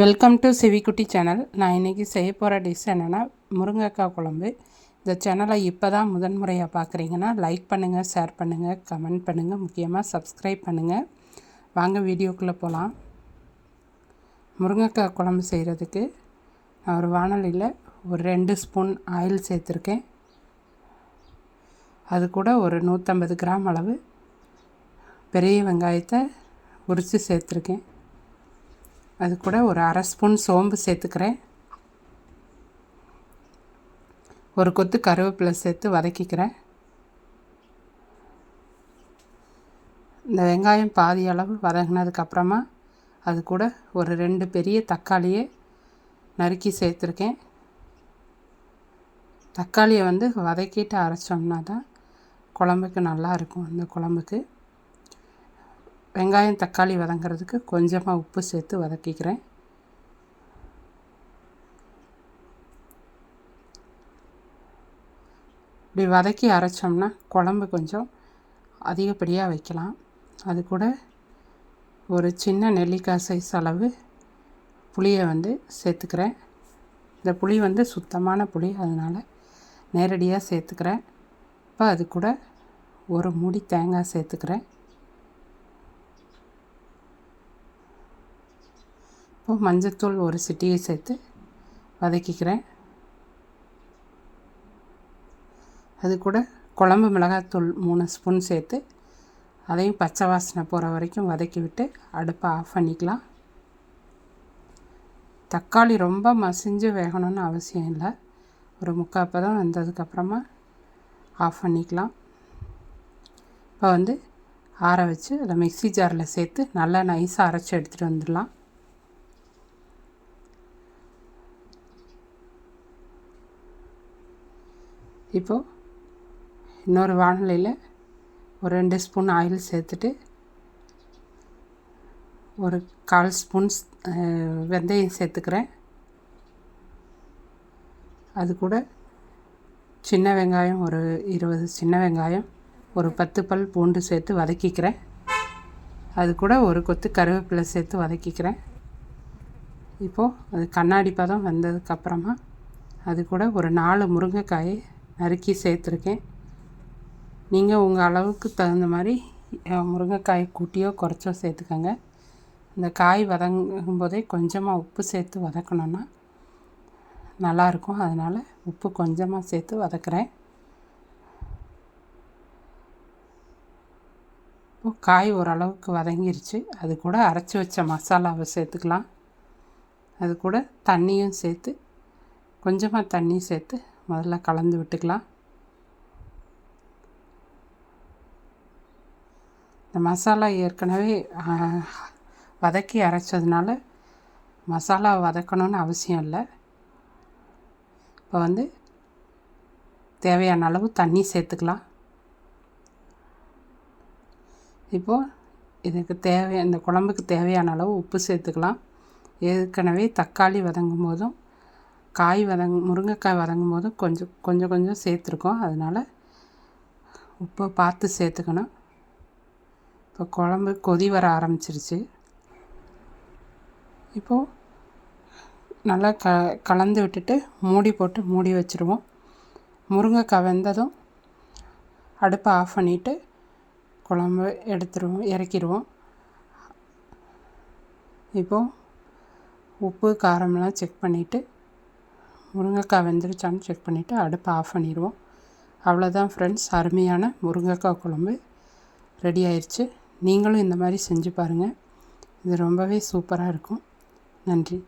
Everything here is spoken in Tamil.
வெல்கம் டு சிவிக்குட்டி சேனல் நான் இன்றைக்கி செய்ய போகிற டிஷ் என்னென்னா முருங்கைக்காய் குழம்பு. இந்த சேனலை இப்போ தான் முதன்முறையாக பார்க்குறீங்கன்னா லைக் பண்ணுங்கள் ஷேர் பண்ணுங்கள் கமெண்ட் பண்ணுங்கள் முக்கியமாக சப்ஸ்கிரைப் பண்ணுங்கள் வாங்க வீடியோக்குள்ளே போகலாம் முருங்கைக்காய் குழம்பு செய்கிறதுக்கு நான் ஒரு வானொலியில் ஒரு ரெண்டு ஸ்பூன் ஆயில் சேர்த்துருக்கேன். அது கூட ஒரு நூற்றம்பது கிராம் அளவு பெரிய வெங்காயத்தை உரித்து சேர்த்துருக்கேன். அது கூட ஒரு அரை ஸ்பூன் சோம்பு சேர்த்துக்கிறேன். ஒரு கொத்து கருவேப்பிலை சேர்த்து வதக்கிக்கிறேன். இந்த வெங்காயம் பாதி அளவு வதங்கினதுக்கப்புறமா அது கூட ஒரு ரெண்டு பெரிய தக்காளியை நறுக்கி சேர்த்துருக்கேன். தக்காளியை வந்து வதக்கிட்டு அரைச்சோம்னா தான் குழம்புக்கு நல்லாயிருக்கும் அந்த குழம்புக்கு. வெங்காயம் தக்காளி வதங்கிறதுக்கு கொஞ்சமாக உப்பு சேர்த்து வதக்கிக்கிறேன். இப்படி வதக்கி அரைச்சோம்னா குழம்பு கொஞ்சம் அதிகப்படியாக வைக்கலாம். அது கூட ஒரு சின்ன நெல்லிக்காய் சைஸ் அளவு புளியை வந்து சேர்த்துக்கிறேன். இந்த புளி வந்து சுத்தமான புளி அதனால் நேரடியாக சேர்த்துக்கிறேன். இப்போ அது கூட ஒரு மூடி தேங்காய் சேர்த்துக்கிறேன். இப்போ மஞ்சத்தூள் ஒரு சிட்டியை சேர்த்து வதக்கிக்கிறேன். அது கூட குழம்பு மிளகாத்தூள் மூணு ஸ்பூன் சேர்த்து அதையும் பச்சை வாசனை போகிற வரைக்கும் வதக்கி விட்டு அடுப்பை ஆஃப் பண்ணிக்கலாம். தக்காளி ரொம்ப மசிஞ்சு வேகணும்னு அவசியம் இல்லை. ஒரு முக்கால் பதம் வந்ததுக்கப்புறமா ஆஃப் பண்ணிக்கலாம். இப்போ வந்து ஆற வச்சு அதை மிக்சி ஜாரில் சேர்த்து நல்லா நைஸாக அரைச்சி எடுத்துகிட்டு வந்துடலாம். இப்போது இன்னொரு வானிலையில் ஒரு ரெண்டு ஸ்பூன் ஆயில் சேர்த்துட்டு ஒரு கால் ஸ்பூன் வெந்தயம் சேர்த்துக்கிறேன். அது கூட சின்ன வெங்காயம் ஒரு இருபது சின்ன வெங்காயம் ஒரு பத்து பல் பூண்டு சேர்த்து வதக்கிக்கிறேன். அது கூட ஒரு கொத்து கருவேப்பிலை சேர்த்து வதக்கிக்கிறேன். இப்போது அது கண்ணாடி பதம் வந்ததுக்கப்புறமா அது கூட ஒரு நாலு முருங்கைக்காயை நறுக்கி சேர்த்துருக்கேன். நீங்கள் உங்கள் அளவுக்கு தகுந்த மாதிரி முருங்கைக்காய் கூட்டியோ குறைச்சோ சேர்த்துக்கோங்க. இந்த காய் வதங்கும் போதே கொஞ்சமாக உப்பு சேர்த்து வதக்கணுன்னா நல்லாயிருக்கும் அதனால் உப்பு கொஞ்சமாக சேர்த்து வதக்குறேன். காய் ஓரளவுக்கு வதங்கிருச்சு. அது கூட அரைச்சி வச்ச மசாலாவை சேர்த்துக்கலாம். அது கூட தண்ணியும் சேர்த்து கொஞ்சமாக தண்ணி சேர்த்து முதல்ல கலந்து விட்டுக்கலாம். இந்த மசாலா ஏற்கனவே வதக்கி அரைச்சதுனால மசாலா வதக்கணும்னு அவசியம் இல்லை. இப்போ வந்து தேவையான அளவு தண்ணி சேர்த்துக்கலாம். இப்போது இதுக்கு தேவை இந்த குழம்புக்கு தேவையான அளவு உப்பு சேர்த்துக்கலாம். ஏற்கனவே தக்காளி வதங்கும் போதும் காய் வதங் முருங்கைக்காய் வதங்கும் போது கொஞ்சம் கொஞ்சம் கொஞ்சம் சேர்த்துருக்கோம். அதனால் உப்பை பார்த்து சேர்த்துக்கணும். இப்போ குழம்பு கொதி வர ஆரம்பிச்சிருச்சு. இப்போது நல்லா க கலந்து விட்டுட்டு மூடி போட்டு மூடி வச்சுருவோம். முருங்கைக்காய் வெந்ததும் அடுப்பை ஆஃப் பண்ணிவிட்டு குழம்பு எடுத்துருவோம் இறக்கிடுவோம். இப்போது உப்பு காரம்லாம் செக் பண்ணிவிட்டு முருங்கைக்காய் வெந்துருச்சான்னு செக் பண்ணிவிட்டு அடுப்பை ஆஃப் பண்ணிடுவோம். அவ்வளோதான் ஃப்ரெண்ட்ஸ் அருமையான முருங்கைக்காய் குழம்பு ரெடி ஆயிடுச்சு நீங்களும் இந்த மாதிரி செஞ்சு பாருங்கள் இது ரொம்பவே சூப்பராக இருக்கும். நன்றி.